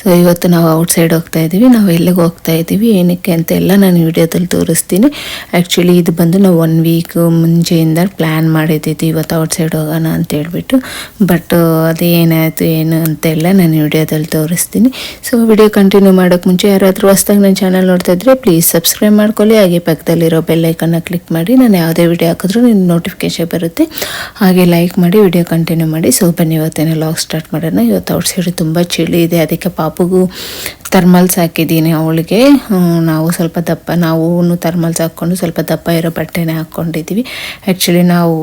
so ಇವತ್ತು ನಾವು outside ಹೋಗ್ತಾ ಇದ್ದೀವಿ. ನಾವು ಎಲ್ಲಿಗೆ ಹೋಗ್ತಾ ಇದ್ದೀವಿ, ಏನಕ್ಕೆ ಅಂತ ಎಲ್ಲ ನಾನು ವಿಡಿಯೋದಲ್ಲಿ ತೋರಿಸ್ತೀನಿ. ಆ್ಯಕ್ಚುಲಿ ಇದು ಬಂದು ನಾವು ಒನ್ ವೀಕ್ ಮುಂಚೆಯಿಂದ ಪ್ಲ್ಯಾನ್ ಮಾಡಿದ್ದಿದ್ದು ಇವತ್ತು ಔಟ್ಸೈಡ್ ಹೋಗೋಣ ಅಂತ ಹೇಳ್ಬಿಟ್ಟು. ಬಟ್ ಅದು ಏನಾಯಿತು ಏನು ಅಂತೆಲ್ಲ ನಾನು ವಿಡಿಯೋದಲ್ಲಿ ತೋರಿಸ್ತೀನಿ. ಸೊ ವಿಡಿಯೋ ಕಂಟಿನ್ಯೂ ಮಾಡೋಕ್ಕೆ ಮುಂಚೆ ಯಾರಾದರೂ ಹೊಸ್ದಾಗಿ ನನ್ನ ಚಾನಲ್ ನೋಡ್ತಾ ಇದ್ರೆ ಪ್ಲೀಸ್ ಸಬ್ಸ್ಕ್ರೈಬ್ ಮಾಡ್ಕೊಳ್ಳಿ. ಹಾಗೆ ಪಕ್ಕದಲ್ಲಿರೋ ಬೆಲ್ಲೈಕನ್ನ ಕ್ಲಿಕ್ ಮಾಡಿ. ನಾನು ಯಾವುದೇ ವಿಡಿಯೋ ಹಾಕಿದ್ರೂ ನಿನ್ನ ನೋಟಿಫಿಕೇಶನ್ ಬರುತ್ತೆ. ಹಾಗೆ ಲೈಕ್ ಮಾಡಿ ವಿಡಿಯೋ ಕಂಟಿನ್ಯೂ ಮಾಡಿ. ಸೊ ಬನ್ನಿ, ಇವತ್ತೇನೋ ಲಾಗ್ ಸ್ಟಾರ್ಟ್ ಮಾಡೋಣ. ಇವತ್ತು ಔಟ್ ಸೈಡ್ ತುಂಬ ಚಳಿ ಇದೆ. ಅದಕ್ಕೆ ಪಾಪುಗೂ ಥರ್ಮಲ್ಸ್ ಹಾಕಿದ್ದೀನಿ ಅವಳಿಗೆ. ನಾವು ಸ್ವಲ್ಪ ದಪ್ಪ, ನಾವು ಥರ್ಮಲ್ಸ್ ಹಾಕ್ಕೊಂಡು ಸ್ವಲ್ಪ ದಪ್ಪ ಇರೋ ಬಟ್ಟೆನೇ ಹಾಕ್ಕೊಂಡಿದ್ವಿ ಆ್ಯಕ್ಚುಲಿ ನಾವು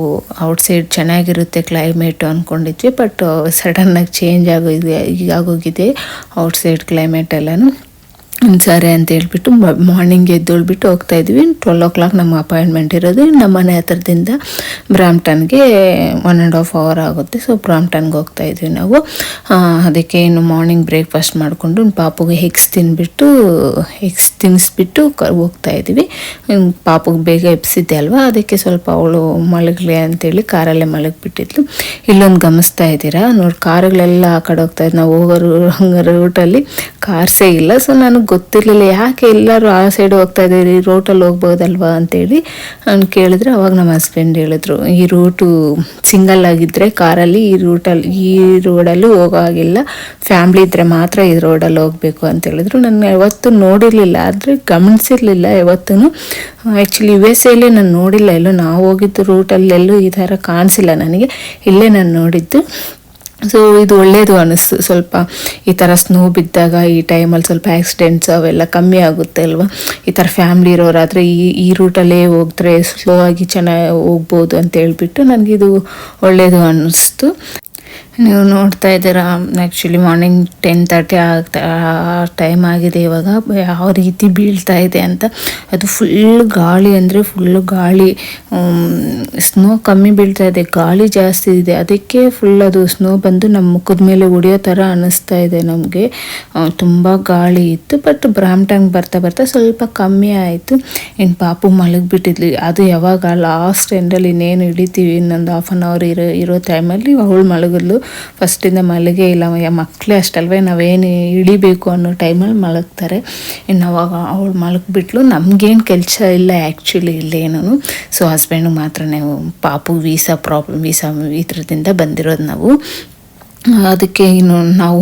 ಔಟ್ಸೈಡ್ ಚೆನ್ನಾಗಿರುತ್ತೆ ಕ್ಲೈಮೇಟು ಅಂದ್ಕೊಂಡಿದ್ವಿ ಬಟ್ ಸಡನ್ನಾಗಿ ಚೇಂಜ್ ಆಗೋಗಿದೆ ಈಗ ಆಗೋಗಿದೆ ಔಟ್ಸೈಡ್ ಕ್ಲೈಮೇಟ್ ಎಲ್ಲನೂ. ಸರಿ ಅಂತ ಹೇಳ್ಬಿಟ್ಟು ಮಾರ್ನಿಂಗ್ ಎದ್ದೇಳ್ಬಿಟ್ಟು ಹೋಗ್ತಾ ಇದ್ವಿ. ಟ್ವೆಲ್ ಓ ಕ್ಲಾಕ್ ನಮ್ಮ ಅಪಾಯಿಂಟ್ಮೆಂಟ್ ಇರೋದು. ನಮ್ಮ ಮನೆ ಹತ್ರದಿಂದ ಬ್ರಾಮ್ಟನ್ಗೆ ಒನ್ ಆ್ಯಂಡ್ ಹಾಫ್ ಅವರ್ ಆಗುತ್ತೆ. ಸೊ ಬ್ರಾಂಪ್ಟನ್ಗೆ ಹೋಗ್ತಾ ಇದ್ವಿ ನಾವು. ಅದಕ್ಕೆ ಇನ್ನು ಮಾರ್ನಿಂಗ್ ಬ್ರೇಕ್ಫಾಸ್ಟ್ ಮಾಡಿಕೊಂಡು ಪಾಪುಗೆ ಹೆಗ್ಸ್ ತಿನ್ಬಿಟ್ಟು ಹೆಗ್ಸ್ ತಿನ್ನಿಸ್ಬಿಟ್ಟು ಹೋಗ್ತಾ ಇದ್ವಿ. ಪಾಪುಗೆ ಬೇಗ ಎಬ್ಸಿದ್ದೆ ಅಲ್ವಾ? ಅದಕ್ಕೆ ಸ್ವಲ್ಪ ಅವಳು ಮಲಗಲಿ ಅಂತೇಳಿ ಕಾರಲ್ಲೇ ಮಲಗಿಬಿಟ್ಟಿದ್ಲು. ಇಲ್ಲೊಂದು ಗಮನಿಸ್ತಾ ಇದ್ದೀರಾ? ನೋಡಿ, ಕಾರುಗಳೆಲ್ಲ ಆ ಕಡೆ ಹೋಗ್ತಾ ಇದ್ದು ನಾವು ಹೋಗೋ ರೂಟಲ್ಲಿ ಕಾರ್ಸೇ ಇಲ್ಲ. ಸೊ ನನಗೆ ಗೊತ್ತಿರಲಿಲ್ಲ. ಯಾಕೆ ಎಲ್ಲರೂ ಆ ಸೈಡ್ ಹೋಗ್ತಾ ಇದ್ದೀರಿ? ರೋಟಲ್ಲಿ ಹೋಗ್ಬೋದಲ್ವಾ ಅಂತೇಳಿ ನಾನು ಕೇಳಿದ್ರೆ. ಅವಾಗ ನಮ್ಮ ಹಸ್ಬೆಂಡ್ ಹೇಳಿದ್ರು, ಈ ರೂಟು ಸಿಂಗಲ್ ಆಗಿದ್ದರೆ ಕಾರಲ್ಲಿ ಈ ರೂಟಲ್ಲಿ ಈ ರೋಡಲ್ಲೂ ಹೋಗೋ ಹಾಗಿಲ್ಲ. ಫ್ಯಾಮ್ಲಿ ಇದ್ದರೆ ಮಾತ್ರ ಈ ರೋಡಲ್ಲಿ ಹೋಗಬೇಕು ಅಂತ ಹೇಳಿದ್ರು. ನಾನು ಯಾವತ್ತೂ ನೋಡಿರಲಿಲ್ಲ. ಆದರೆ ಗಮನಿಸಿರಲಿಲ್ಲ ಯಾವತ್ತೂ ಆ್ಯಕ್ಚುಲಿ ಯು ಎಸ್ ಎಲ್ಲಿ ನಾನು ನೋಡಿಲ್ಲ. ಎಲ್ಲೋ ನಾವು ಹೋಗಿದ್ದು ರೂಟಲ್ಲೆಲ್ಲೂ ಈ ಥರ ಕಾಣಿಸಿಲ್ಲ ನನಗೆ. ಇಲ್ಲೇ ನಾನು ನೋಡಿದ್ದು. ಸೊ ಇದು ಒಳ್ಳೆಯದು ಅನಿಸ್ತು. ಸ್ವಲ್ಪ ಈ ಥರ ಸ್ನೋ ಬಿದ್ದಾಗ, ಈ ಟೈಮಲ್ಲಿ ಸ್ವಲ್ಪ ಆ್ಯಕ್ಸಿಡೆಂಟ್ಸ್ ಅವೆಲ್ಲ ಕಮ್ಮಿ ಆಗುತ್ತೆ ಅಲ್ವಾ? ಈ ಥರ ಫ್ಯಾಮ್ಲಿ ಇರೋರಾದರೆ ಈ ಈ ರೂಟಲ್ಲೇ ಹೋಗ್ತಾರೆ ಸ್ಲೋ ಆಗಿ ಚೆನ್ನಾಗಿ ಹೋಗ್ಬೋದು ಅಂತ ಹೇಳ್ಬಿಟ್ಟು ನನಗಿದು ಒಳ್ಳೆಯದು ಅನ್ನಿಸ್ತು ನೀವು ನೋಡ್ತಾ ಇದ್ದೀರಾ ಆ್ಯಕ್ಚುಲಿ ಮಾರ್ನಿಂಗ್ ಟೆನ್ ತರ್ಟಿ ಆಗ್ತಾ ಟೈಮ್ ಆಗಿದೆ ಇವಾಗ. ಯಾವ ರೀತಿ ಬೀಳ್ತಾ ಇದೆ ಅಂತ. ಅದು ಫುಲ್ ಗಾಳಿ ಅಂದರೆ ಫುಲ್ಲು ಗಾಳಿ ಸ್ನೋ ಕಮ್ಮಿ ಬೀಳ್ತಾ ಇದೆ, ಗಾಳಿ ಜಾಸ್ತಿ ಇದೆ. ಅದಕ್ಕೆ ಫುಲ್ ಅದು ಸ್ನೋ ಬಂದು ನಮ್ಮ ಮುಖದ ಮೇಲೆ ಹೊಡಿಯೋ ಥರ ಅನ್ನಿಸ್ತಾ ಇದೆ ನಮಗೆ. ತುಂಬ ಗಾಳಿ ಇತ್ತು ಬಟ್ ಬ್ರಾಮ್ಟಂಗ್ ಬರ್ತಾ ಬರ್ತಾ ಸ್ವಲ್ಪ ಕಮ್ಮಿ ಆಯಿತು. ಇನ್ನು ಪಾಪು ಮಲಗಿಬಿಟ್ಟಿದ್ಲಿ. ಅದು ಯಾವಾಗ ಲಾಸ್ಟ್ ಎಂಡಲ್ಲಿ ಇನ್ನೇನು ಹಿಡಿತೀವಿ ಇನ್ನೊಂದು ಹಾಫ್ ಆನ್ ಅವರ್ ಇರೋ ಇರೋ ಟೈಮಲ್ಲಿ ಅವಳು ಮಲಗಿದ್ಲು. ಫಸ್ಟಿಂದ ಮಲಗೇ ಇಲ್ಲ ಮಕ್ಕಳೇ ಅಷ್ಟಲ್ವೇ ನಾವೇನು ಇಳಿಬೇಕು ಅನ್ನೋ ಟೈಮಲ್ಲಿ ಮಲಗ್ತಾರೆ. ಇನ್ನು ಅವಾಗ ಅವಳು ಮಲಗಿಬಿಟ್ಲು. ನಮಗೇನು ಕೆಲಸ ಇಲ್ಲ ಆ್ಯಕ್ಚುಲಿ ಇಲ್ಲೇನು ಸೊ ಹಸ್ಬೆಂಡ್ ಮಾತ್ರ ನಾವು ಪಾಪು ವೀಸಾ ಪ್ರಾಬ್ಲಮ್ ವೀಸಾ ಇದ್ರದಿಂದ ಬಂದಿರೋದು ನಾವು. ಅದಕ್ಕೆ ಇನ್ನು ನಾವು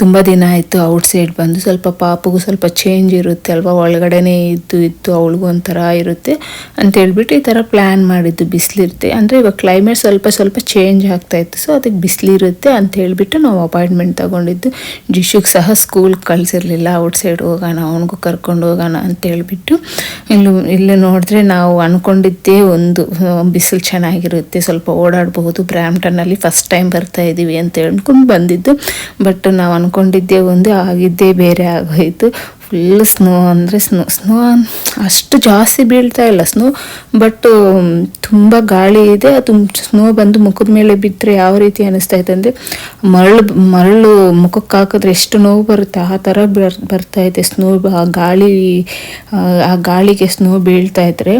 ತುಂಬ ದಿನ ಆಯಿತು ಔಟ್ಸೈಡ್ ಬಂದು, ಸ್ವಲ್ಪ ಪಾಪಗೂ ಸ್ವಲ್ಪ ಚೇಂಜ್ ಇರುತ್ತೆ ಅಲ್ವಾ? ಒಳಗಡೆನೇ ಇದ್ದು ಇದ್ದು ಅವಳಿಗೂ ಒಂಥರ ಇರುತ್ತೆ ಅಂತೇಳ್ಬಿಟ್ಟು ಈ ಥರ ಪ್ಲ್ಯಾನ್ ಮಾಡಿದ್ದು ಬಿಸಿಲಿರುತ್ತೆ. ಅಂದರೆ ಇವಾಗ ಕ್ಲೈಮೇಟ್ ಸ್ವಲ್ಪ ಸ್ವಲ್ಪ ಚೇಂಜ್ ಆಗ್ತಾ ಇತ್ತು ಸೊ ಅದಕ್ಕೆ ಬಿಸಿಲಿರುತ್ತೆ ಅಂತ ಹೇಳಿಬಿಟ್ಟು ನಾವು ಅಪಾಯಿಂಟ್ಮೆಂಟ್ ತಗೊಂಡಿದ್ದು. ಜಿಶುಗೆ ಸಹ ಸ್ಕೂಲ್ಗೆ ಕಳಿಸಿರ್ಲಿಲ್ಲ ಔಟ್ಸೈಡ್ ಹೋಗೋಣ, ಅವನಿಗೂ ಕರ್ಕೊಂಡು ಹೋಗೋಣ ಅಂತ ಹೇಳ್ಬಿಟ್ಟು. ಇಲ್ಲಿ ಇಲ್ಲಿ ನೋಡಿದ್ರೆ ನಾವು ಅಂದ್ಕೊಂಡಿದ್ದೇ ಒಂದು, ಬಿಸಿಲು ಚೆನ್ನಾಗಿರುತ್ತೆ, ಸ್ವಲ್ಪ ಓಡಾಡಬಹುದು. ಬ್ರ್ಯಾಂಪ್ಟನ್ನಲ್ಲಿ ಫಸ್ಟ್ ಟೈಮ್ ಬರ್ತಾ ಇದ್ದೀವಿ ಅಂತ ಹೇಳ್ಕೊಂಡು ಬಂದಿದ್ದು. ಬಟ್ ನಾವು ಅಂದ್ಕೊಂಡಿದ್ದೇ ಒಂದು ಆಗಿದ್ದೇ ಬೇರೆ ಆಗೋಯ್ತು. ಫುಲ್ ಸ್ನೋ ಅಂದರೆ ಸ್ನೋ ಸ್ನೋ ಅಷ್ಟು ಜಾಸ್ತಿ ಬೀಳ್ತಾ ಇಲ್ಲ ಸ್ನೋ ಬಟ್ ತುಂಬ ಗಾಳಿ ಇದೆ. ಅದು ಸ್ನೋ ಬಂದು ಮುಖದ ಮೇಲೆ ಬಿದ್ದರೆ ಯಾವ ರೀತಿ ಅನಿಸ್ತಾ ಇತ್ತು ಅಂದರೆ ಮರಳು ಮರಳು ಮುಖಕ್ಕೆ ಹಾಕಿದ್ರೆ ಎಷ್ಟು ನೋವು ಬರುತ್ತೆ. ಆ ಥರ ಬರ್, ಬರ್ತಾ ಇದೆ ಸ್ನೋ ಗಾಳಿ, ಆ ಗಾಳಿಗೆ ಸ್ನೋ ಬೀಳ್ತಾ ಇದ್ರೆ.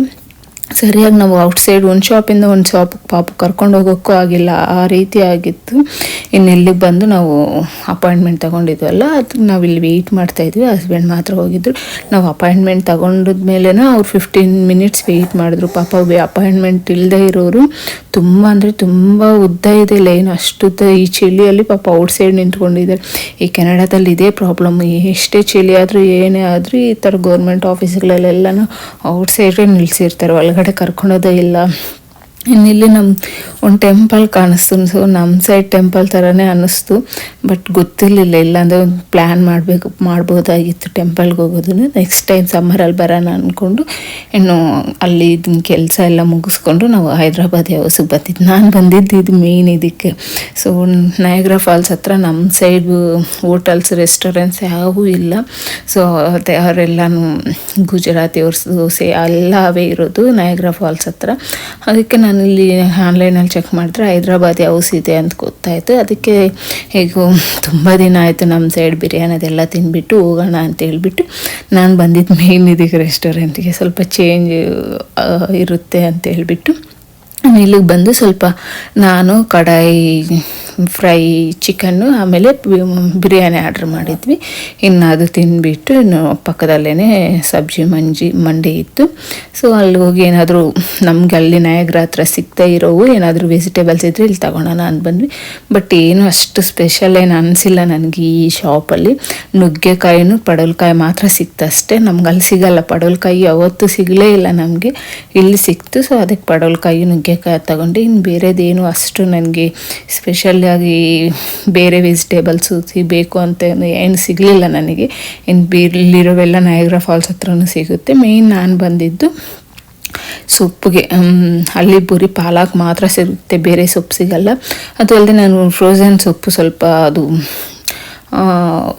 ಸರಿಯಾಗಿ ನಾವು ಔಟ್ಸೈಡ್ ಒಂದು ಶಾಪಿಂದ ಒಂದು ಶಾಪ್ ಪಾಪ ಕರ್ಕೊಂಡು ಹೋಗೋಕ್ಕೂ ಆಗಿಲ್ಲ, ಆ ರೀತಿ ಆಗಿತ್ತು. ಇನ್ನು ಇಲ್ಲಿಗೆ ಬಂದು ನಾವು ಅಪಾಯಿಂಟ್ಮೆಂಟ್ ತಗೊಂಡಿದ್ವಲ್ಲ, ಅದಕ್ಕೆ ನಾವು ಇಲ್ಲಿ ವೆಯ್ಟ್ ಮಾಡ್ತಾ ಇದ್ವಿ. ಹಸ್ಬೆಂಡ್ ಮಾತ್ರ ಹೋಗಿದ್ರು. ನಾವು ಅಪಾಯಿಂಟ್ಮೆಂಟ್ ತಗೊಂಡಿದ್ಮೇಲೆ ಅವ್ರು ಫಿಫ್ಟೀನ್ ಮಿನಿಟ್ಸ್ ವೆಯ್ಟ್ ಮಾಡಿದ್ರು. ಪಾಪ ಅಪಾಯಿಂಟ್ಮೆಂಟ್ ಇಲ್ಲದೆ ಇರೋರು. ತುಂಬ ಅಂದರೆ ತುಂಬ ಉದ್ದ ಇದೆ ಲೈನ್. ಅಷ್ಟುದ್ದ ಈ ಚಳಿಯಲ್ಲಿ ಪಾಪ ಔಟ್ಸೈಡ್ ನಿಂತ್ಕೊಂಡಿದ್ದಾರೆ. ಈ ಕೆನಡಾದಲ್ಲಿ ಇದೇ ಪ್ರಾಬ್ಲಮ್. ಎಷ್ಟೇ ಚಳಿ ಆದರೂ ಏನೇ ಆದರೂ ಈ ಥರ ಗೌರ್ಮೆಂಟ್ ಆಫೀಸ್ಗಳಲ್ಲೆಲ್ಲನೂ ಔಟ್ಸೈಡೇ ನಿಲ್ಲಿಸಿರ್ತಾರೆ ಒಳಗಡೆ ಕರ್ಕೊಳೋದೇ ಇಲ್ಲ. ಇನ್ನು ಇಲ್ಲಿ ನಮ್ಮ ಒಂದು ಟೆಂಪಲ್ ಕಾಣಿಸ್ತು. ಸೊ ನಮ್ಮ ಸೈಡ್ ಟೆಂಪಲ್ ಥರನೇ ಅನ್ನಿಸ್ತು. ಬಟ್ ಗೊತ್ತಿರಲಿಲ್ಲ. ಇಲ್ಲಾಂದರೆ ಒಂದು ಪ್ಲ್ಯಾನ್ ಮಾಡಬೇಕು, ಮಾಡ್ಬೋದಾಗಿತ್ತು ಟೆಂಪಲ್ಗೆ ಹೋಗೋದನ್ನು. ನೆಕ್ಸ್ಟ್ ಟೈಮ್ ಸಮ್ಮರಲ್ಲಿ ಬರೋಣ ಅಂದ್ಕೊಂಡು ಇನ್ನು ಅಲ್ಲಿ ಇದನ್ನ ಕೆಲಸ ಎಲ್ಲ ಮುಗಿಸ್ಕೊಂಡು ನಾವು ಹೈದ್ರಾಬಾದ್ ಯಾವಸಿಗೆ ಬಂದಿದ್ದು ನಾನು ಬಂದಿದ್ದು ಇದು ಮೇಯ್ನ್ ಇದಕ್ಕೆ. ಸೊ ನಯಗ್ರಾ ಫಾಲ್ಸ್ ಹತ್ರ ನಮ್ಮ ಸೈಡ್ ಹೋಟೆಲ್ಸ್ ರೆಸ್ಟೋರೆಂಟ್ಸ್ ಯಾವೂ ಇಲ್ಲ. ಸೊ ಅವರೆಲ್ಲನೂ ಗುಜರಾತಿ ಅವ್ರ ದೋಸೆ ಎಲ್ಲ ಅವೇ ಇರೋದು ನಯಗ್ರಾ ಫಾಲ್ಸ್ ಹತ್ರ. ಅದಕ್ಕೆ ನಾನು ಇಲ್ಲಿ ಆನ್ಲೈನಲ್ಲಿ ಚೆಕ್ ಮಾಡಿದ್ರೆ ಹೈದ್ರಾಬಾದಿ ಹೌಸ್ ಇದೆ ಅಂತ ಗೊತ್ತಾಯಿತು. ಅದಕ್ಕೆ ಹೇಗೂ ತುಂಬ ದಿನ ಆಯಿತು ನಮ್ಮ ಸೈಡ್ ಬಿರಿಯಾನಿ ಅದೆಲ್ಲ ತಿಂದ್ಬಿಟ್ಟು ಹೋಗೋಣ ಅಂತ ಹೇಳ್ಬಿಟ್ಟು ನಾನು ಬಂದಿದ್ದು ಮೇನ್ ಇದಕ್ಕೆ ರೆಸ್ಟೋರೆಂಟಿಗೆ ಸ್ವಲ್ಪ ಚೇಂಜ್ ಇರುತ್ತೆ ಅಂತ ಹೇಳ್ಬಿಟ್ಟು ಇಲ್ಲಿಗೆ ಬಂದು ಸ್ವಲ್ಪ ನಾನು ಕಡಾಯಿ ಫ್ರೈ ಚಿಕನ್ನು, ಆಮೇಲೆ ಬಿರಿಯಾನಿ ಆರ್ಡ್ರ್ ಮಾಡಿದ್ವಿ. ಇನ್ನು ಅದು ತಿನ್ಬಿಟ್ಟು ಇನ್ನು ಪಕ್ಕದಲ್ಲೇ ಸಬ್ಜಿ, ಮಂಜಿ, ಮಂಡಿ ಇತ್ತು. ಸೊ ಅಲ್ಲಿ ಹೋಗಿ ಏನಾದರೂ ನಮ್ಗೆ ಅಲ್ಲಿ ನಾಯಗ್ರ ಹತ್ರ ಸಿಗ್ತಾ ಇರೋವು, ಏನಾದರೂ ವೆಜಿಟೇಬಲ್ಸ್ ಇದ್ದರೆ ಇಲ್ಲಿ ತಗೊಳೋಣ ಅಂತ ಬಂದ್ವಿ. ಬಟ್ ಏನು ಅಷ್ಟು ಸ್ಪೆಷಲ್ ಏನು ಅನಿಸಿಲ್ಲ ನನಗೆ ಈ ಶಾಪಲ್ಲಿ ನುಗ್ಗೆಕಾಯಿನೂ ಪಡವಲಕಾಯಿ ಮಾತ್ರ ಸಿಕ್ತಷ್ಟೇ ನಮ್ಗೆ ಅಲ್ಲಿ ಸಿಗಲ್ಲ. ಪಡೋಲ್ಕಾಯಿ ಯಾವತ್ತೂ ಸಿಗಲೇ ಇಲ್ಲ ನಮಗೆ. ಇಲ್ಲಿ ಸಿಕ್ತು. ಸೊ ಅದಕ್ಕೆ ಪಡೋಲ್ಕಾಯಿ ನುಗ್ಗೆಕಾಯಿ ತಗೊಂಡು ಇನ್ನು ಬೇರೆದೇನು ಅಷ್ಟು ನನಗೆ ಸ್ಪೆಷಲ್ ಆಗಿ ಬೇರೆ ವೆಜಿಟೇಬಲ್ಸು ಸಿಗಬೇಕು ಅಂತ ಏನು ಸಿಗಲಿಲ್ಲ ನನಗೆ. ಇನ್ನು ಇಲ್ಲಿರೋವೆಲ್ಲ ನಾಯಗ್ರಾ ಫಾಲ್ಸ್ ಹತ್ರನೂ ಸಿಗುತ್ತೆ. ಮೇಯ್ನ್ ನಾನು ಬಂದಿದ್ದು ಸೊಪ್ಪಿಗೆ ಹಳ್ಳಿ ಬುರಿ ಪಾಲಾಕ್ ಮಾತ್ರ ಸಿಗುತ್ತೆ. ಬೇರೆ ಸೊಪ್ಪು ಸಿಗಲ್ಲ. ಅದು ಅಲ್ಲದೆ ನಾನು ಫ್ರೋಜನ್ ಸೊಪ್ಪು ಸ್ವಲ್ಪ ಅದು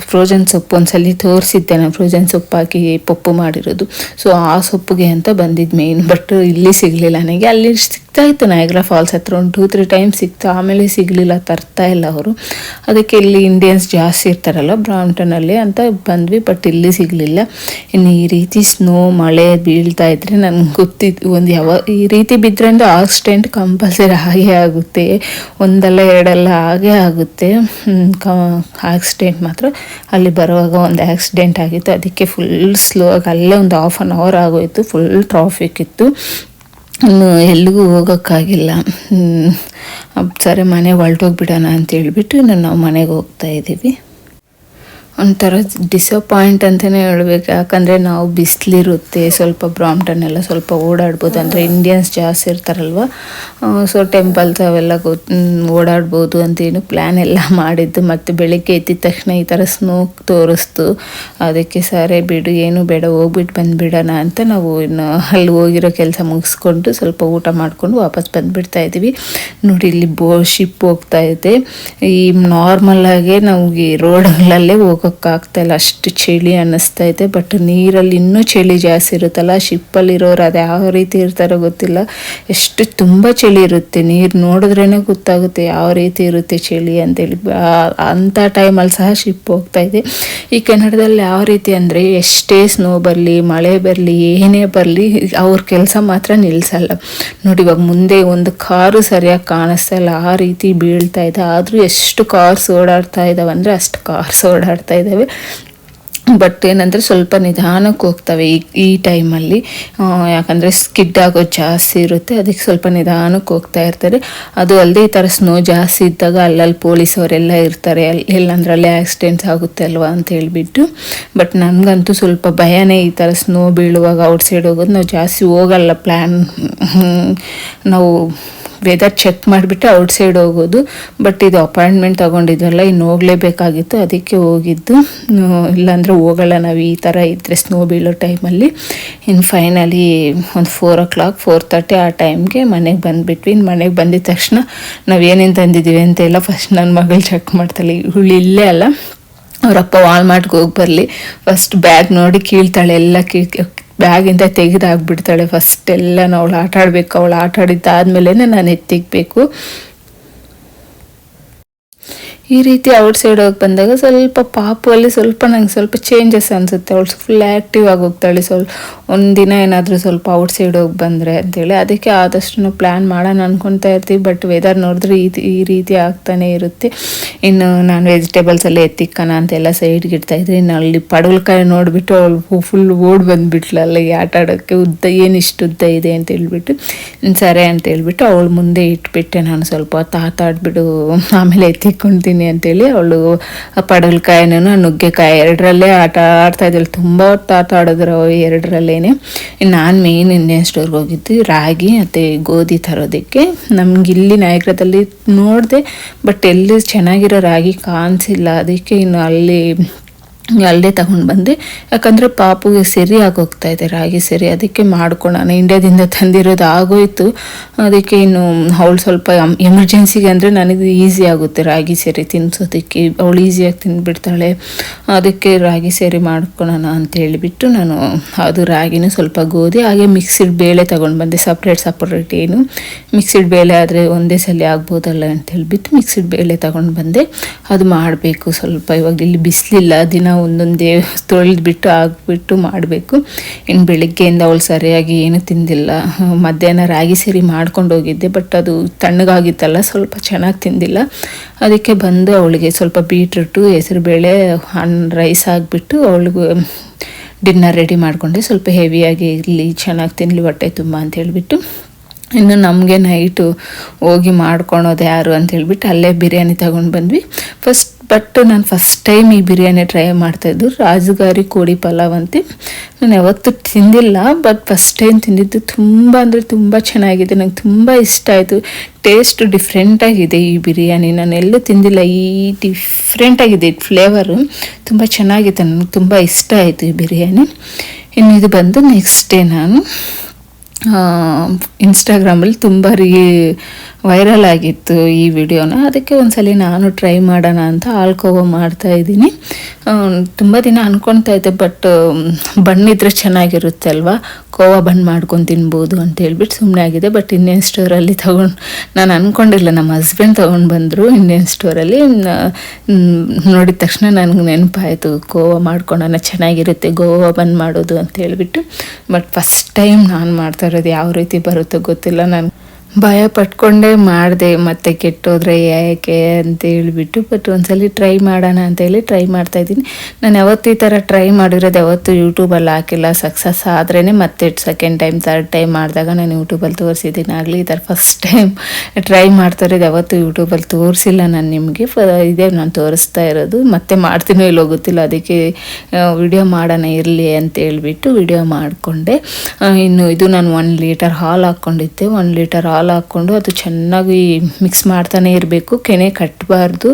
ಫ್ರೋಜನ್ ಸೊಪ್ಪು ಒಂದ್ಸಲಿ ತೋರಿಸಿದ್ದೆ. ನಾನು ಫ್ರೋಜನ್ ಸೊಪ್ಪು ಹಾಕಿ ಪಪ್ಪು ಮಾಡಿರೋದು. ಸೊ ಆ ಸೊಪ್ಪಿಗೆ ಅಂತ ಬಂದಿದ್ದು ಮೇಯ್ನ್ ಬಟ್ ಇಲ್ಲಿ ಸಿಗಲಿಲ್ಲ ನನಗೆ. ಅಲ್ಲಿ ಸಿಗ್ತಾ ಇತ್ತು ನಯಗ್ರಾ ಫಾಲ್ಸ್ ಹತ್ರ ಒಂದು ಟೂ ತ್ರೀ ಟೈಮ್ ಸಿಕ್ತು. ಆಮೇಲೆ ಸಿಗಲಿಲ್ಲ, ತರ್ತಾ ಇಲ್ಲ ಅವರು. ಅದಕ್ಕೆ ಇಲ್ಲಿ ಇಂಡಿಯನ್ಸ್ ಜಾಸ್ತಿ ಇರ್ತಾರಲ್ಲ ಬ್ರಾಂಪ್ಟನಲ್ಲಿ ಅಂತ ಬಂದ್ವಿ ಬಟ್ ಇಲ್ಲಿ ಸಿಗಲಿಲ್ಲ. ಇನ್ನು ಈ ರೀತಿ ಸ್ನೋ ಮಳೆ ಬೀಳ್ತಾ ಇದ್ರೆ ನನಗೆ ಗೊತ್ತಿತ್ತು ಒಂದು ಯಾವ, ಈ ರೀತಿ ಬಿದ್ದರೆ ಅಂದರೆ ಆಕ್ಸಿಡೆಂಟ್ ಕಂಪಲ್ಸರಿ ಹಾಗೆ ಆಗುತ್ತೆ. ಒಂದಲ್ಲ, ಎರಡಲ್ಲ ಹಾಗೆ ಆಗುತ್ತೆ. ಆಕ್ಸಿಡೆಂಟ್ ಮಾತ್ರ. ಅಲ್ಲಿ ಬರುವಾಗ ಒಂದು ಆಕ್ಸಿಡೆಂಟ್ ಆಗಿತ್ತು. ಅದಕ್ಕೆ ಫುಲ್ ಸ್ಲೋ ಆಗಿ ಅಲ್ಲೇ ಒಂದು ಹಾಫ್ ಆನ್ ಅವರ್ ಆಗೋಯಿತು. ಫುಲ್ ಟ್ರಾಫಿಕ್ ಇತ್ತು. ಎಲ್ಲಿಗೂ ಹೋಗೋಕ್ಕಾಗಿಲ್ಲ. ಸರಿ ಮನೆ ಹೊರ್ಟೋಗ್ಬಿಡೋಣ ಅಂತ ಹೇಳ್ಬಿಟ್ಟು ಇನ್ನು ನಾವು ಮನೆಗೆ ಹೋಗ್ತಾ ಇದ್ದೀವಿ ಒಂಥರ ಡಿಸಪಾಯಿಂಟ್ ಅಂತಲೇ ಹೇಳ್ಬೇಕು. ಯಾಕಂದರೆ ನಾವು ಬಿಸಿಲಿರುತ್ತೆ, ಸ್ವಲ್ಪ ಬ್ರಾಮ್ಟನ್ ಎಲ್ಲ ಸ್ವಲ್ಪ ಓಡಾಡ್ಬೋದು. ಅಂದರೆ ಇಂಡಿಯನ್ಸ್ ಜಾಸ್ತಿ ಇರ್ತಾರಲ್ವ? ಸೊ ಟೆಂಪಲ್ಸ್ ಅವೆಲ್ಲ ಓಡಾಡ್ಬೋದು ಅಂತೇನು ಪ್ಲ್ಯಾನ್ ಎಲ್ಲ ಮಾಡಿದ್ದು. ಮತ್ತು ಬೆಳಿಗ್ಗೆ ಎದ್ದಿದ ತಕ್ಷಣ ಈ ಥರ ಸ್ನೋ ತೋರಿಸ್ತು. ಅದಕ್ಕೆ ಸರಿ ಬಿಡು, ಏನು ಬೇಡ ಹೋಗ್ಬಿಟ್ಟು ಬಂದುಬಿಡೋಣ ಅಂತ ನಾವು ಇನ್ನು ಅಲ್ಲಿ ಹೋಗಿರೋ ಕೆಲಸ ಮುಗಿಸ್ಕೊಂಡು ಸ್ವಲ್ಪ ಊಟ ಮಾಡಿಕೊಂಡು ವಾಪಸ್ ಬಂದುಬಿಡ್ತಾ ಇದ್ದೀವಿ. ನೋಡಿ, ಇಲ್ಲಿ ಬೋ ಶಿಪ್ ಹೋಗ್ತಾ ಇದೆ. ಈ ನಾರ್ಮಲಾಗೆ ನಮಗೆ ರೋಡ್ಗಳಲ್ಲೇ ಹೋಗೋಕ್ಕಾಗ್ತಾ ಇಲ್ಲ ಅಷ್ಟು ಚಳಿ ಅನ್ನಿಸ್ತಾ ಇದೆ. ಬಟ್ ನೀರಲ್ಲಿ ಇನ್ನೂ ಚಳಿ ಜಾಸ್ತಿ ಇರುತ್ತಲ್ಲ ಶಿಪ್ಪಲ್ಲಿರೋರು ಅದು ಯಾವ ರೀತಿ ಇರ್ತಾರೋ ಗೊತ್ತಿಲ್ಲ. ಎಷ್ಟು ತುಂಬ ಚಳಿ ಇರುತ್ತೆ. ನೀರು ನೋಡಿದ್ರೇ ಗೊತ್ತಾಗುತ್ತೆ ಯಾವ ರೀತಿ ಇರುತ್ತೆ ಚಳಿ ಅಂತೇಳಿ. ಅಂಥ ಟೈಮಲ್ಲಿ ಸಹ ಶಿಪ್ ಹೋಗ್ತಾ ಇದೆ. ಈ ಕನ್ನಡದಲ್ಲಿ ಯಾವ ರೀತಿ ಅಂದರೆ ಎಷ್ಟೇ ಸ್ನೋ ಬರಲಿ, ಮಳೆ ಬರಲಿ, ಏನೇ ಬರಲಿ, ಅವ್ರ ಕೆಲಸ ಮಾತ್ರ ನಿಲ್ಲಿಸಲ್ಲ ನೋಡಿ, ಇವಾಗ ಮುಂದೆ ಒಂದು ಕಾರು ಸರಿಯಾಗಿ ಕಾಣಿಸ್ತಾ ಇಲ್ಲ. ಆ ರೀತಿ ಬೀಳ್ತಾ ಇದೆ. ಆದರೂ ಎಷ್ಟು ಕಾರ್ಸ್ ಓಡಾಡ್ತಾ ಇದ್ದಾವೆ ಅಂದರೆ ಅಷ್ಟು ಕಾರ್ಸ್ ಓಡಾಡ್ತಾ ಇದ್ದಾವೆ ಬಟ್ ಏನಂದರೆ ಸ್ವಲ್ಪ ನಿಧಾನಕ್ಕೆ ಹೋಗ್ತವೆ ಈ ಈ ಟೈಮಲ್ಲಿ. ಯಾಕಂದರೆ ಸ್ಕಿಡ್ ಆಗೋ ಜಾಸ್ತಿ ಇರುತ್ತೆ, ಅದಕ್ಕೆ ಸ್ವಲ್ಪ ನಿಧಾನಕ್ಕೆ ಹೋಗ್ತಾ ಇರ್ತಾರೆ. ಅದು ಅಲ್ಲದೆ ಈ ಥರ ಸ್ನೋ ಜಾಸ್ತಿ ಇದ್ದಾಗ ಅಲ್ಲಲ್ಲಿ ಪೊಲೀಸವರೆಲ್ಲ ಇರ್ತಾರೆ ಅಲ್ಲಿ ಎಲ್ಲಂದ್ರೆ ಅಲ್ಲೇ ಆಕ್ಸಿಡೆಂಟ್ಸ್ ಆಗುತ್ತೆ ಅಲ್ವಾ ಅಂತ ಹೇಳಿಬಿಟ್ಟು. ಬಟ್ ನನಗಂತೂ ಸ್ವಲ್ಪ ಭಯನೇ ಈ ಥರ ಸ್ನೋ ಬೀಳುವಾಗ ಔಟ್ಸೈಡ್ ಹೋಗೋದು. ನಾವು ಜಾಸ್ತಿ ಹೋಗಲ್ಲ ಪ್ಲ್ಯಾನ್. ನಾವು ವೆದರ್ ಚೆಕ್ ಮಾಡಿಬಿಟ್ಟು ಔಟ್ಸೈಡ್ ಹೋಗೋದು. ಬಟ್ ಇದು ಅಪಾಯಿಂಟ್ಮೆಂಟ್ ತೊಗೊಂಡಿದ್ವಲ್ಲ, ಇನ್ನು ಹೋಗಲೇಬೇಕಾಗಿತ್ತು, ಅದಕ್ಕೆ ಹೋಗಿದ್ದು. ಇಲ್ಲಾಂದರೆ ಹೋಗಲ್ಲ, ನಾವು ಈ ಥರ ಇದ್ದರೆ ಸ್ನೋ ಬೀಳೋ ಟೈಮಲ್ಲಿ ಇನ್ನು ಫೈನಲಿ ಒಂದು four o'clock four thirty ಆ ಟೈಮ್ಗೆ ಮನೆಗೆ ಬಂದುಬಿಟ್ವಿ. ಇನ್ನು ಮನೆಗೆ ಬಂದಿದ ತಕ್ಷಣ ನಾವು ಏನೇನು ತಂದಿದ್ದೀವಿ ಅಂತೆಲ್ಲ ಫಸ್ಟ್ ನನ್ನ ಮಗಳು ಚೆಕ್ ಮಾಡ್ತಾಳೆ. ಇವಳು ಇಲ್ಲೇ ಅಲ್ಲ. ಅವರಪ್ಪ ವಾಲ್ಮಾರ್ಟ್ಗೆ ಹೋಗಿ ಬರಲಿ. ಫಸ್ಟ್ ಬ್ಯಾಗ್ ನೋಡಿ ಕೀಳ್ತಾಳೆ, ಎಲ್ಲ ಕೀ ಬ್ಯಾಗಿಂದ ತೆಗೆದಾಕ್ಬಿಡ್ತಾಳೆ ಫಸ್ಟ್ ಎಲ್ಲ ಅವಳು ಆಟ ಆಡಬೇಕು ಅವಳು ಆಟ ಆಡಿದ್ದಾದ್ಮೇಲೆ ನಾನು ಎತ್ತಿಕ್ಬೇಕು ಈ ರೀತಿ ಔಟ್ ಸೈಡ್ ಹೋಗಿ ಬಂದಾಗ ಸ್ವಲ್ಪ ಪಾಪು ಅಲ್ಲಿ ಸ್ವಲ್ಪ ನಂಗೆ ಸ್ವಲ್ಪ ಚೇಂಜಸ್ ಅನಿಸುತ್ತೆ. ಅವಳು ಫುಲ್ ಆ್ಯಕ್ಟಿವ್ ಆಗಿ ಹೋಗ್ತಾಳೆ. ಸ್ವಲ್ಪ ಒಂದಿನ ಏನಾದರೂ ಸ್ವಲ್ಪ ಔಟ್ ಸೈಡ್ ಹೋಗಿ ಬಂದರೆ ಅಂತೇಳಿ. ಅದಕ್ಕೆ ಆದಷ್ಟು ಪ್ಲ್ಯಾನ್ ಮಾಡೋಣ ಅನ್ಕೊತಾ ಇರ್ತೀವಿ. ಬಟ್ ವೆದರ್ ನೋಡಿದ್ರೆ ಈ ಈ ರೀತಿ ಆಗ್ತಾನೆ ಇರುತ್ತೆ. ಇನ್ನು ನಾನು ವೆಜಿಟೇಬಲ್ಸ್ ಎಲ್ಲ ಎತ್ತಿಕ್ಕಣ ಅಂತೆಲ್ಲ ಸೈಡ್ಗೆ ಇಡ್ತಾ ಇದ್ರೆ ಇನ್ನು ಅಲ್ಲಿ ಪಡವಲ್ಕಾಯಿ ನೋಡಿಬಿಟ್ಟು ಅವಳು ಫುಲ್ ಓಡ್ ಬಂದುಬಿಟ್ಲು. ಅಲ್ಲಿಗೆ ಆಟ ಆಡೋಕ್ಕೆ ಉದ್ದ, ಏನು ಇಷ್ಟು ಉದ್ದ ಇದೆ ಅಂತ ಹೇಳ್ಬಿಟ್ಟು ಸರಿ ಅಂತ ಹೇಳ್ಬಿಟ್ಟು ಅವಳು ಮುಂದೆ ಇಟ್ಬಿಟ್ಟೆ. ನಾನು ಸ್ವಲ್ಪ ಹೊತ್ತು ಆಮೇಲೆ ಎತ್ತಿಕ್ಕೊಂತೀನಿ ಅಂತೇಳಿ ಅವಳು ಪಡಲ್ಕಾಯಿನೂ ನುಗ್ಗೆಕಾಯಿ ಎರಡರಲ್ಲೇ ಆಟ ಆಡ್ತಾ ಇದ್ದಳು ತುಂಬ ಹೊತ್ತು ಆಟ ಆಡಿದ್ರು ಅವು ಎರಡರಲ್ಲೇ ನಾನು ಮೇಯ್ನ್ ಇಂಡಿಯನ್ ಸ್ಟೋರ್ಗೆ ಹೋಗಿದ್ದು ರಾಗಿ ಮತ್ತು ಗೋಧಿ ತರೋದಕ್ಕೆ. ನಮ್ಗೆ ಇಲ್ಲಿ ನಾಯಕರದಲ್ಲಿ ನೋಡಿದೆ ಬಟ್ ಎಲ್ಲಿ ಚೆನ್ನಾಗಿರೋ ರಾಗಿ ಕಾಣಿಸಿಲ್ಲ. ಅದಕ್ಕೆ ಇನ್ನು ಅಲ್ಲಿ ಅಲ್ಲೇ ತಗೊಂಡು ಬಂದೆ. ಯಾಕಂದರೆ ಪಾಪುಗೆ ಸರಿ ಆಗೋಗ್ತಾ ಇದೆ, ರಾಗಿ ಸರಿ. ಅದಕ್ಕೆ ಮಾಡ್ಕೊಳೋಣ ಇಂಡ್ಯಾದಿಂದ ತಂದಿರೋದು ಆಗೋಯ್ತು. ಅದಕ್ಕೆ ಇನ್ನು ಅವಳು ಸ್ವಲ್ಪ ಎಮರ್ಜೆನ್ಸಿಗೆ ಅಂದರೆ ನನಗೆ ಈಸಿ ಆಗುತ್ತೆ ರಾಗಿ ಸೆರಿ ತಿನ್ನಿಸೋದಕ್ಕೆ ಅವಳು ಈಸಿಯಾಗಿ ತಿಂದ್ಬಿಡ್ತಾಳೆ. ಅದಕ್ಕೆ ರಾಗಿ ಸೇರಿ ಮಾಡ್ಕೊಳೋಣ ಅಂತ ಹೇಳಿಬಿಟ್ಟು ನಾನು ಅದು ರಾಗಿನೂ ಸ್ವಲ್ಪ ಗೋಧಿ, ಹಾಗೆ ಮಿಕ್ಸಿಡ್ ಬೇಳೆ ತೊಗೊಂಡು ಬಂದೆ. ಸಪ್ರೇಟ್ ಸಪ್ರೇಟ್ ಏನು. ಮಿಕ್ಸಿಡ್ ಬೇಳೆ ಆದರೆ ಒಂದೇ ಸಲ ಆಗ್ಬೋದಲ್ಲ ಅಂತ ಹೇಳಿಬಿಟ್ಟು ಮಿಕ್ಸಿಡ್ ಬೇಳೆ ತೊಗೊಂಡು ಬಂದೆ. ಅದು ಮಾಡಬೇಕು ಸ್ವಲ್ಪ. ಇವಾಗ ಇಲ್ಲಿ ಬಿಸಿಲಿಲ್ಲ. ದಿನ ಒಂದೊಂದು ತೊಳೆದ್ಬಿಟ್ಟು ಹಾಕ್ಬಿಟ್ಟು ಮಾಡಬೇಕು. ಇನ್ನು ಬೆಳಗ್ಗೆಯಿಂದ ಅವಳು ಸರಿಯಾಗಿ ಏನು ತಿಂದಿಲ್ಲ. ಮಧ್ಯಾಹ್ನ ರಾಗಿ ಸಿರಿ ಮಾಡ್ಕೊಂಡು ಹೋಗಿದ್ದೆ ಬಟ್ ಅದು ತಣ್ಣಗಾಗಿತ್ತಲ್ಲ, ಸ್ವಲ್ಪ ಚೆನ್ನಾಗಿ ತಿಂದಿಲ್ಲ. ಅದಕ್ಕೆ ಬಂದು ಅವಳಿಗೆ ಸ್ವಲ್ಪ ಬೀಟ್ರೂಟು, ಹೆಸರುಬೇಳೆ ಹಣ್ಣು ರೈಸ್ ಹಾಕ್ಬಿಟ್ಟು ಅವಳಿಗೂ ಡಿನ್ನರ್ ರೆಡಿ ಮಾಡಿಕೊಂಡೆ. ಸ್ವಲ್ಪ ಹೆವಿಯಾಗಿ ಇರಲಿ ಚೆನ್ನಾಗಿ ತಿನ್ನಲಿ ಹೊಟ್ಟೆ ತುಂಬ ಅಂತ ಹೇಳಿಬಿಟ್ಟು. ಇನ್ನು ನಮಗೆ ನೈಟು ಹೋಗಿ ಮಾಡ್ಕೊಳೋದು ಯಾರು ಅಂತ ಹೇಳಿಬಿಟ್ಟು ಅಲ್ಲೇ ಬಿರಿಯಾನಿ ತಗೊಂಡು ಬಂದ್ವಿ. ಫಸ್ಟ್ ಬಟ್ ನಾನು ಫಸ್ಟ್ ಟೈಮ್ ಈ ಬಿರಿಯಾನಿ ಟ್ರೈ ಮಾಡ್ತಾಯಿದ್ದು ರಾಜುಗಾರಿ ಕೋಳಿ ಪಲಾವ್ ಅಂತ. ನಾನು ಯಾವತ್ತೂ ತಿಂದಿಲ್ಲ ಬಟ್ ಫಸ್ಟ್ ಟೈಮ್ ತಿಂದಿದ್ದು ತುಂಬ ಅಂದರೆ ತುಂಬ ಚೆನ್ನಾಗಿದೆ, ನಂಗೆ ತುಂಬ ಇಷ್ಟ ಆಯಿತು. ಟೇಸ್ಟ್ ಡಿಫ್ರೆಂಟಾಗಿದೆ ಈ ಬಿರಿಯಾನಿ. ನಾನು ಎಲ್ಲೂ ತಿಂದಿಲ್ಲ, ಈ ಡಿಫ್ರೆಂಟಾಗಿದೆ ಫ್ಲೇವರು ತುಂಬ ಚೆನ್ನಾಗಿದೆ ನನಗೆ ತುಂಬ ಇಷ್ಟ ಆಯಿತು ಈ ಬಿರಿಯಾನಿ. ಇನ್ನು ಇದು ಬಂದು ನೆಕ್ಸ್ಟ್ ಡೇ ನಾನು ಇನ್ಸ್ಟಾಗ್ರಾಮಲ್ಲಿ ತುಂಬ ರೀ ವೈರಲ್ ಆಗಿತ್ತು ಈ ವಿಡಿಯೋನ. ಅದಕ್ಕೆ ಒಂದ್ಸಲಿ ನಾನು ಟ್ರೈ ಮಾಡೋಣ ಅಂತ ಆಳ್ಕೋವ ಮಾಡ್ತಾ ಇದ್ದೀನಿ. ತುಂಬ ದಿನ ಅನ್ಕೊತಾ ಇದ್ದೆ ಬಟ್ ಬಣ್ಣಿದ್ರೆ ಚೆನ್ನಾಗಿರುತ್ತೆ ಅಲ್ವಾ? ಕೋವ ಬಂದ್ ಮಾಡ್ಕೊಂಡು ತಿನ್ಬೋದು ಅಂತ ಹೇಳ್ಬಿಟ್ಟು ಸುಮ್ಮನೆ ಆಗಿದೆ ಬಟ್ ಇಂಡಿಯನ್ ಸ್ಟೋರಲ್ಲಿ ತೊಗೊಂಡು, ನಾನು ಅಂದ್ಕೊಂಡಿಲ್ಲ ನಮ್ಮ ಹಸ್ಬೆಂಡ್ ತೊಗೊಂಡು ಬಂದರು ಇಂಡಿಯನ್ ಸ್ಟೋರಲ್ಲಿ ನೋಡಿದ ತಕ್ಷಣ ನನಗೆ ನೆನಪಾಯಿತು, ಕೋವಾ ಮಾಡ್ಕೊಳೋಣ ಚೆನ್ನಾಗಿರುತ್ತೆ, ಗೋವಾ ಬಂದ್ ಮಾಡೋದು ಅಂತ ಹೇಳಿಬಿಟ್ಟು. ಬಟ್ ಫಸ್ಟ್ ಟೈಮ್ ನಾನು ಮಾಡ್ತಾ ಇರೋದು ಯಾವ ರೀತಿ ಬರುತ್ತೋ ಗೊತ್ತಿಲ್ಲ ನಾನು ಭಯ ಪಟ್ಕೊಂಡೇ ಮಾಡಿದೆ, ಮತ್ತೆ ಕೆಟ್ಟೋದ್ರೆ ಯಾಕೆ? ಅಂತ ಹೇಳಿಬಿಟ್ಟು, ಬಟ್ ಒಂದ್ಸಲಿ ಟ್ರೈ ಮಾಡೋಣ ಅಂತ ಹೇಳಿ ಟ್ರೈ ಮಾಡ್ತಾ ಇದ್ದೀನಿ. ನಾನು ಯಾವತ್ತೂ ಈ ಥರ ಟ್ರೈ ಮಾಡಿರೋದು ಯಾವತ್ತೂ ಯೂಟ್ಯೂಬಲ್ಲಿ ಹಾಕಿಲ್ಲ. ಸಕ್ಸಸ್ ಆದ್ರೇ ಮತ್ತೆ ಸೆಕೆಂಡ್ ಟೈಮ್ ಥರ್ಡ್ ಟೈಮ್ ಮಾಡಿದಾಗ ನಾನು ಯೂಟ್ಯೂಬಲ್ಲಿ ತೋರಿಸಿದ್ದೀನಿ. ಆಗಲಿ ಈ ಥರ ಫಸ್ಟ್ ಟೈಮ್ ಟ್ರೈ ಮಾಡ್ತಾ ಇರೋದು ಯಾವತ್ತೂ ಯೂಟ್ಯೂಬಲ್ಲಿ ತೋರಿಸಿಲ್ಲ ನಾನು ನಿಮಗೆ. ಫ ಇದೇ, ನಾನು ತೋರಿಸ್ತಾ ಇರೋದು. ಮತ್ತೆ ಮಾಡ್ತೀನೋ ಇಲ್ಲೋ ಗೊತ್ತಿಲ್ಲ. ಅದಕ್ಕೆ ವಿಡಿಯೋ ಮಾಡೋಣ ಇರಲಿ ಅಂತ ಹೇಳಿಬಿಟ್ಟು ವಿಡಿಯೋ ಮಾಡಿಕೊಂಡೆ. ಇನ್ನು ಇದು ನಾನು ಒನ್ ಲೀಟರ್ ಹಾಲು ಹಾಕ್ಕೊಂಡಿದ್ದೆ. ಒನ್ ಲೀಟರ್ ಹಾಕ್ಕೊಂಡು ಅದು ಚೆನ್ನಾಗಿ ಮಿಕ್ಸ್ ಮಾಡ್ತಾನೆ ಇರಬೇಕು. ಕೆನೆ ಕಟ್ಟಬಾರ್ದು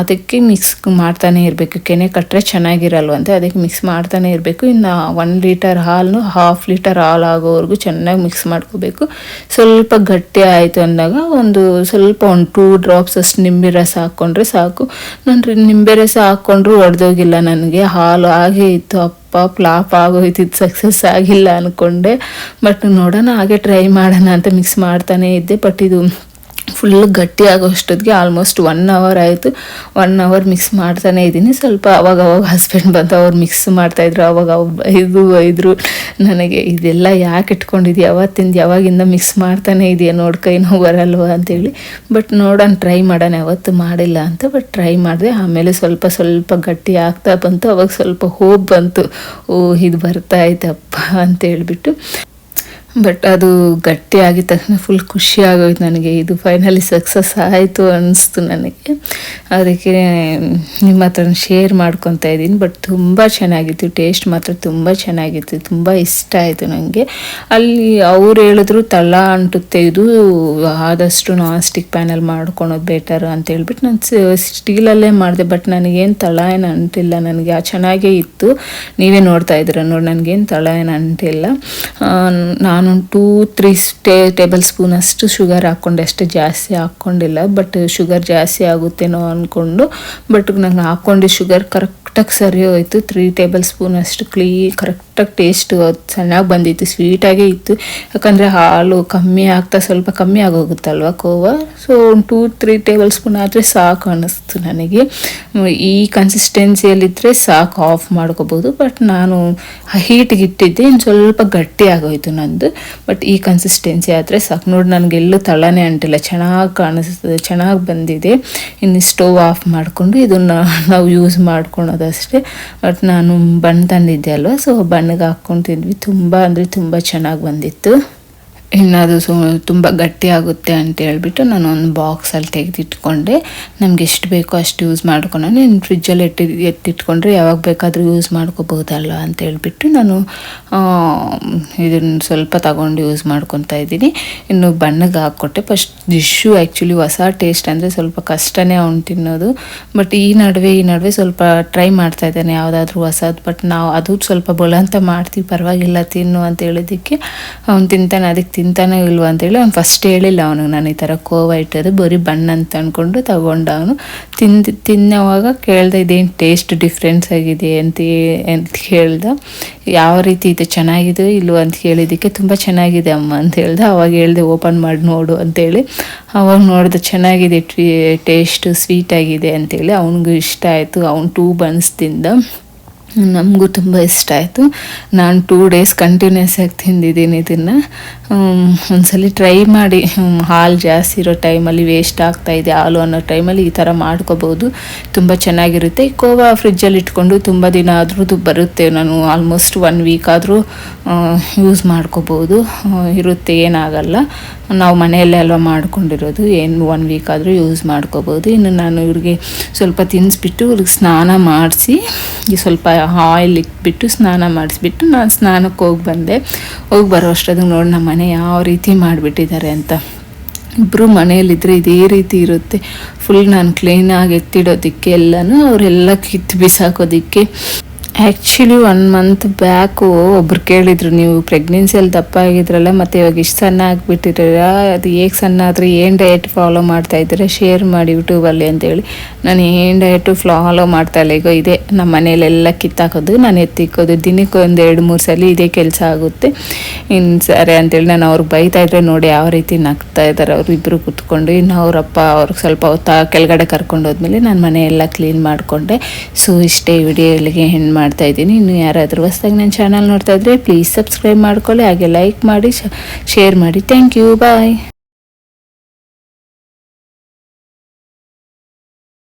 ಅದಕ್ಕೆ ಮಿಕ್ಸ್ ಮಾಡ್ತಾನೆ ಇರಬೇಕು. ಕೆನೆ ಕಟ್ಟರೆ ಚೆನ್ನಾಗಿರಲ್ವಂತೆ. ಅದಕ್ಕೆ ಮಿಕ್ಸ್ ಮಾಡ್ತಾನೆ ಇರಬೇಕು. ಇನ್ನು ಒನ್ ಲೀಟರ್ ಹಾಲನ್ನು ಹಾಫ್ ಲೀಟರ್ ಹಾಲು ಆಗೋವರೆಗೂ ಚೆನ್ನಾಗಿ ಮಿಕ್ಸ್ ಮಾಡ್ಕೋಬೇಕು. ಸ್ವಲ್ಪ ಗಟ್ಟಿ ಆಯಿತು ಅಂದಾಗ ಒಂದು ಸ್ವಲ್ಪ ಒಂದು ಟೂ ಡ್ರಾಪ್ಸ್ ಅಷ್ಟು ನಿಂಬೆ ರಸ ಹಾಕ್ಕೊಂಡ್ರೆ ಸಾಕು. ನಾನು ನಿಂಬೆ ರಸ ಹಾಕ್ಕೊಂಡ್ರು ಒಡೆದೋಗಿಲ್ಲ ನನಗೆ. ಹಾಲು ಹಾಗೆ ಇತ್ತು. ಅಪ್ಪ ಫ್ಲಾಪ್ ಆಗೋಯ್ತಿದ್ದು ಸಕ್ಸಸ್ ಆಗಿಲ್ಲ ಅಂದ್ಕೊಂಡೆ ಬಟ್ ನೋಡೋಣ, ಹಾಗೆ ಟ್ರೈ ಮಾಡೋಣ ಅಂತ ಮಿಕ್ಸ್ ಮಾಡ್ತಾನೆ ಇದ್ದೆ. ಬಟ್ ಇದು ಫುಲ್ ಗಟ್ಟಿ ಆಗೋಷ್ಟೊತ್ತಿಗೆ ಆಲ್ಮೋಸ್ಟ್ ಒನ್ ಅವರ್ ಆಯಿತು. ಒನ್ ಅವರ್ ಮಿಕ್ಸ್ ಮಾಡ್ತಾನೆ ಇದ್ದೀನಿ. ಸ್ವಲ್ಪ ಅವಾಗ ಅವಾಗ ಹಸ್ಬೆಂಡ್ ಬಂದು ಅವ್ರು ಮಿಕ್ಸ್ ಮಾಡ್ತಾಯಿದ್ರು ಅವಾಗ ಇದು, ಇದ್ರು. ನನಗೆ ಇದೆಲ್ಲ ಯಾಕೆ ಇಟ್ಕೊಂಡಿದ್ದೆ ಅವತ್ತಿಂದ ಯಾವಾಗಿಂದ ಮಿಕ್ಸ್ ಮಾಡ್ತಾನೆ ಇದೆಯಾ? ನೋಡಿ ಕೈ ನೋವು ಬರಲ್ವ ಅಂತೇಳಿ. ಬಟ್ ನೋಡೋಣ ಟ್ರೈ ಮಾಡೋಣ. ಯಾವತ್ತು ಮಾಡಿಲ್ಲ ಅಂತ ಬಟ್ ಟ್ರೈ ಮಾಡಿದೆ. ಆಮೇಲೆ ಸ್ವಲ್ಪ ಸ್ವಲ್ಪ ಗಟ್ಟಿ ಆಗ್ತಾ ಬಂತು. ಅವಾಗ ಸ್ವಲ್ಪ ಹೋಪ್ ಬಂತು. ಓ, ಇದು ಬರ್ತಾ ಅಂತ ಹೇಳ್ಬಿಟ್ಟು. ಬಟ್ ಅದು ಗಟ್ಟಿ ಆಗಿದ ತಕ್ಷಣ ಫುಲ್ ಖುಷಿ ಆಗೋಯ್ತು ನನಗೆ. ಇದು ಫೈನಲಿ ಸಕ್ಸಸ್ ಆಯಿತು ಅನ್ನಿಸ್ತು ನನಗೆ. ಅದಕ್ಕೆ ನಿಮ್ಮ ಹತ್ರ ಶೇರ್ ಮಾಡ್ಕೊತಾ ಇದ್ದೀನಿ. ಬಟ್ ತುಂಬ ಚೆನ್ನಾಗಿತ್ತು. ಟೇಸ್ಟ್ ಮಾತ್ರ ತುಂಬ ಚೆನ್ನಾಗಿತ್ತು. ತುಂಬ ಇಷ್ಟ ಆಯಿತು ನನಗೆ ಅಲ್ಲಿ ಅವ್ರು ಹೇಳಿದ್ರು ತಳ ಅಂಟುತ್ತೆ. ಇದು ಆದಷ್ಟು ನಾನ್ ಸ್ಟಿಕ್ ಪ್ಯಾನಲ್ ಮಾಡ್ಕೊಳೋದು ಬೆಟರ್ ಅಂತ ಹೇಳ್ಬಿಟ್ಟು ನಾನು ಸ್ಟೀಲಲ್ಲೇ ಮಾಡಿದೆ. ಬಟ್ ನನಗೇನು ತಳ ಏನು ಅಂಟಿಲ್ಲ. ನನಗೆ ಆ ಚೆನ್ನಾಗೇ ಇತ್ತು. ನೀವೇ ನೋಡ್ತಾ ಇದ್ದೀರ ನೋಡಿ. ನನಗೇನು ತಳ ಏನು ಅಂಟಿಲ್ಲ. ನಾನು ನಾನು ಟೂ ತ್ರೀ ಸ್ಟೇ ಟೇಬಲ್ ಸ್ಪೂನ್ ಅಷ್ಟು ಶುಗರ್ ಹಾಕ್ಕೊಂಡೆ ಅಷ್ಟು ಜಾಸ್ತಿ ಹಾಕ್ಕೊಂಡಿಲ್ಲ ಬಟ್ ಶುಗರ್ ಜಾಸ್ತಿ ಆಗುತ್ತೇನೋ ಅಂದ್ಕೊಂಡು ಬಟ್ ನಂಗೆ ಹಾಕ್ಕೊಂಡು ಶುಗರ್ ಕರೆಕ್ಟಾಗಿ ಸರಿ ಹೋಯಿತು. ತ್ರೀ ಟೇಬಲ್ ಸ್ಪೂನ್ ಅಷ್ಟು ಕ್ಲೀ ಕರೆಕ್ಟಾಗಿ ಟೇಸ್ಟು ಚೆನ್ನಾಗಿ ಬಂದಿತ್ತು ಸ್ವೀಟಾಗೇ ಇತ್ತು. ಯಾಕಂದರೆ ಹಾಲು ಕಮ್ಮಿ ಆಗ್ತಾ ಸ್ವಲ್ಪ ಕಮ್ಮಿ ಆಗೋಗುತ್ತಲ್ವ ಕೋವಾ? ಸೊ ಒಂದು ಟೂ ತ್ರೀ ಟೇಬಲ್ ಸ್ಪೂನ್ ಆದರೆ ಸಾಕು ಅನ್ನಿಸ್ತು ನನಗೆ. ಈ ಕನ್ಸಿಸ್ಟೆನ್ಸಿಯಲ್ಲಿದ್ದರೆ ಸಾಕು ಆಫ್ ಮಾಡ್ಕೋಬೋದು. ಬಟ್ ನಾನು ಹೀಟ್ಗೆ ಇಟ್ಟಿದ್ದೆ, ಇನ್ನು ಸ್ವಲ್ಪ ಗಟ್ಟಿ ಆಗೋಯ್ತು ನಂದು. ಬಟ್ ಈ ಕನ್ಸಿಸ್ಟೆನ್ಸಿ ಆದರೆ ಸಾಕು. ನೋಡಿ ನನಗೆಲ್ಲೂ ತಳನೇ ಅಂಟಿಲ್ಲ. ಚೆನ್ನಾಗಿ ಕಾಣಿಸ್ತದೆ. ಚೆನ್ನಾಗಿ ಬಂದಿದೆ. ಇನ್ನು ಸ್ಟೋವ್ ಆಫ್ ಮಾಡಿಕೊಂಡು ಇದನ್ನು ನಾವು ಯೂಸ್ ಮಾಡ್ಕೊಳೋದಷ್ಟೇ. ಬಟ್ ನಾನು ಬಣ್ಣ ತಂದಿದ್ದೆ ಅಲ್ವಾ? ಸೊ ಬಣ್ಣಗೆ ಹಾಕ್ಕೊಂಡಿದ್ವಿ ತುಂಬ ಅಂದರೆ ತುಂಬ ಚೆನ್ನಾಗಿ ಬಂದಿತ್ತು. ಇನ್ನು ಅದು ಸು, ತುಂಬ ಗಟ್ಟಿ ಆಗುತ್ತೆ ಅಂತ ಹೇಳ್ಬಿಟ್ಟು ನಾನು ಒಂದು ಬಾಕ್ಸಲ್ಲಿ ತೆಗೆದಿಟ್ಕೊಂಡೆ. ನಮ್ಗೆ ಎಷ್ಟು ಬೇಕೋ ಅಷ್ಟು ಯೂಸ್ ಮಾಡ್ಕೊಂಡು, ನೀನು ಫ್ರಿಜ್ಜಲ್ಲಿ ಎಟ್ಟಿ ಎತ್ತಿಟ್ಕೊಂಡ್ರೆ ಯಾವಾಗ ಬೇಕಾದರೂ ಯೂಸ್ ಮಾಡ್ಕೋಬಹುದಲ್ಲ ಅಂತ ಹೇಳ್ಬಿಟ್ಟು ನಾನು ಇದನ್ನು ಸ್ವಲ್ಪ ತಗೊಂಡು ಯೂಸ್ ಮಾಡ್ಕೊತಾ ಇದ್ದೀನಿ. ಇನ್ನು ಬಣ್ಣಗೆ ಹಾಕ್ಕೊಟ್ಟೆ. ಫಸ್ಟ್ ಡಿಶ್ಶು ಆ್ಯಕ್ಚುಲಿ ಹೊಸ ಟೇಸ್ಟ್ ಅಂದರೆ ಸ್ವಲ್ಪ ಕಷ್ಟನೇ ಅವ್ನು ತಿನ್ನೋದು. ಬಟ್ ಈ ನಡುವೆ ಈ ನಡುವೆ ಸ್ವಲ್ಪ ಟ್ರೈ ಮಾಡ್ತಾ ಇದ್ದಾನೆ ಯಾವುದಾದ್ರೂ ಹೊಸದು. ಬಟ್ ನಾವು ಅದು ಸ್ವಲ್ಪ ಬಲಂತ ಮಾಡ್ತೀವಿ, ಪರವಾಗಿಲ್ಲ ತಿನ್ನು ಅಂತ ಹೇಳಿದ್ದಕ್ಕೆ ಅವ್ನು ತಿಂತಾನೆ. ಅದಕ್ಕೆ ತಿಂತಾನೋ ಇಲ್ವ ಅಂತೇಳಿ ಅವ್ನು ಫಸ್ಟ್ ಹೇಳಿಲ್ಲ ಅವನಿಗೆ, ನಾನು ಈ ಥರ ಕೋವ ಇಟ್ಟದು ಬರೀ ಬಣ್ಣ ಅಂತ ಅಂದ್ಕೊಂಡು ತಗೊಂಡ ಅವನು. ತಿಂದು, ತಿನ್ನೋವಾಗ ಕೇಳ್ದೆ, ಇದೇನು ಟೇಸ್ಟ್ ಡಿಫ್ರೆನ್ಸ್ ಆಗಿದೆ? ಅಂತ ಅಂತ ಕೇಳ್ದ ಯಾವ ರೀತಿ ಇದೆ ಚೆನ್ನಾಗಿದೆ ಇಲ್ವೋ ಅಂತ ಕೇಳಿದ್ದಕ್ಕೆ ತುಂಬ ಚೆನ್ನಾಗಿದೆ ಅಮ್ಮ, ಅಂತ ಹೇಳ್ದೆ. ಅವಾಗ ಹೇಳ್ದೆ, ಓಪನ್ ಮಾಡಿ ನೋಡು ಅಂತೇಳಿ ಅವಾಗ ನೋಡಿದೆ, ಚೆನ್ನಾಗಿದೆ ಟೇಸ್ಟ್ ಸ್ವೀಟ್ ಆಗಿದೆ ಅಂತೇಳಿ ಅವನಿಗೂ ಇಷ್ಟ ಆಯಿತು. ಅವ್ನು ಟೂ ಬನ್ಸ್ ತಿಂದ. ನಮಗೂ ತುಂಬ ಇಷ್ಟ ಆಯಿತು. ನಾನು ಟೂ ಡೇಸ್ ಕಂಟಿನ್ಯೂಸ್ ಆಗಿ ತಿಂದಿದ್ದೀನಿ ಇದನ್ನು. ಒಂದ್ಸಲಿ ಟ್ರೈ ಮಾಡಿ. ಹಾಲು ಜಾಸ್ತಿ ಇರೋ ಟೈಮಲ್ಲಿ ವೇಸ್ಟ್ ಆಗ್ತಾ ಇದೆ ಹಾಲು ಅನ್ನೋ ಟೈಮಲ್ಲಿ ಈ ಥರ ಮಾಡ್ಕೋಬೋದು. ತುಂಬ ಚೆನ್ನಾಗಿರುತ್ತೆ. ಈ ಕೋವಾ ಫ್ರಿಜ್ಜಲ್ಲಿ ಇಟ್ಕೊಂಡು ತುಂಬ ದಿನ ಆದ್ರೂ ಬರುತ್ತೆ. ನಾನು ಆಲ್ಮೋಸ್ಟ್ ಒನ್ ವೀಕ್ ಆದರೂ ಯೂಸ್ ಮಾಡ್ಕೋಬೋದು. ಇರುತ್ತೆ, ಏನಾಗಲ್ಲ. ನಾವು ಮನೆಯಲ್ಲೇ ಅಲ್ವಾ ಮಾಡ್ಕೊಂಡಿರೋದು, ಏನು ಒನ್ ವೀಕ್ ಆದರೂ ಯೂಸ್ ಮಾಡ್ಕೋಬೋದು. ಇನ್ನು ನಾನು ಇವ್ರಿಗೆ ಸ್ವಲ್ಪ ತಿನ್ನಿಸ್ಬಿಟ್ಟು ಇವ್ರಿಗೆ ಸ್ನಾನ ಮಾಡಿಸಿ ಸ್ವಲ್ಪ ಆಯಿಲ್ ಇಟ್ಬಿಟ್ಟು ಸ್ನಾನ ಮಾಡಿಸ್ಬಿಟ್ಟು ನಾನು ಸ್ನಾನಕ್ಕೆ ಹೋಗಿ ಬಂದೆ. ಹೋಗಿ ಬರೋ ಅಷ್ಟೊತ್ತಿಗೆ ನೋಡಿ ನಮ್ಮ ಮನೆ ಯಾವ ರೀತಿ ಮಾಡಿಬಿಟ್ಟಿದ್ದಾರೆ ಅಂತ. ಇಬ್ಬರು ಮನೆಯಲ್ಲಿದ್ದರೆ ಇದೇ ರೀತಿ ಇರುತ್ತೆ. ಫುಲ್ ನಾನು ಕ್ಲೀನಾಗಿ ಎತ್ತಿಡೋದಕ್ಕೆ ಎಲ್ಲನೂ ಅವರೆಲ್ಲ ಕಿತ್ತು ಬಿಸಾಕೋದಕ್ಕೆ. ಆ್ಯಕ್ಚುಲಿ ಒನ್ ಮಂತ್ ಬ್ಯಾಕು ಒಬ್ರು ಕೇಳಿದ್ರು, ನೀವು ಪ್ರೆಗ್ನೆನ್ಸಿಯಲ್ಲಿ ದಪ್ಪ ಆಗಿದ್ರಲ್ಲ ಮತ್ತು ಇವಾಗ ಇಷ್ಟು ಸಣ್ಣ ಆಗಿಬಿಟ್ಟಿರ ಅದು ಹೇಗೆ ಸಣ್ಣ ಆದರೆ ಏನು ಡಯಟ್ ಫಾಲೋ ಮಾಡ್ತಾ ಇದ್ದೀರಾ? ಶೇರ್ ಮಾಡಿ ಯೂಟ್ಯೂಬಲ್ಲಿ ಅಂತೇಳಿ. ನಾನು ಏನು ಡಯಟು ಫಾಲೋ ಮಾಡ್ತಾ ಇಲ್ಲ. ಈಗ ಇದೆ. ನಮ್ಮ ಮನೆಯಲ್ಲೆಲ್ಲ ಕಿತ್ತಾಕೋದು, ನಾನು ಎತ್ತಿಕ್ಕೋದು. ದಿನಕ್ಕೆ ಒಂದು ಎರಡು, ಮೂರು ಸಲ ಇದೇ ಕೆಲಸ ಆಗುತ್ತೆ. ಇನ್ನು ಸರಿ ಅಂತೇಳಿ ನಾನು ಅವ್ರಿಗೆ ಬೈತಾ ಇದ್ರೆ ನೋಡಿ ಯಾವ ರೀತಿ ನಗ್ತಾ ಇದ್ದಾರೆ. ಅವರು ಇಬ್ಬರು ಕೂತ್ಕೊಂಡು, ಇನ್ನು ಅವರಪ್ಪ ಅವ್ರಿಗೆ ಸ್ವಲ್ಪ ಹೊತ್ತ ಕೆಳಗಡೆ ಕರ್ಕೊಂಡು ಹೋದ್ಮೇಲೆ ನಾನು ಮನೆಯೆಲ್ಲ ಕ್ಲೀನ್ ಮಾಡಿಕೊಂಡೆ. ಸೊ ಇಷ್ಟೇ ವಿಡಿಯೋ ಇಲ್ಲಿಗೆ ಹೆಣ್ಣು ಮಾಡ್ತಾ ಇದ್ದೀನಿ. ಇನ್ನು ಯಾರಾದರೂ ಹೊಸ್ದಾಗಿ ನನ್ನ ಚಾನಲ್ ನೋಡ್ತಾ ಇದ್ರೆ ಪ್ಲೀಸ್ ಸಬ್ಸ್ಕ್ರೈಬ್ ಮಾಡ್ಕೊಳ್ಳಿ, ಹಾಗೆ ಲೈಕ್ ಮಾಡಿ ಶೇರ್ ಮಾಡಿ. Thank you bye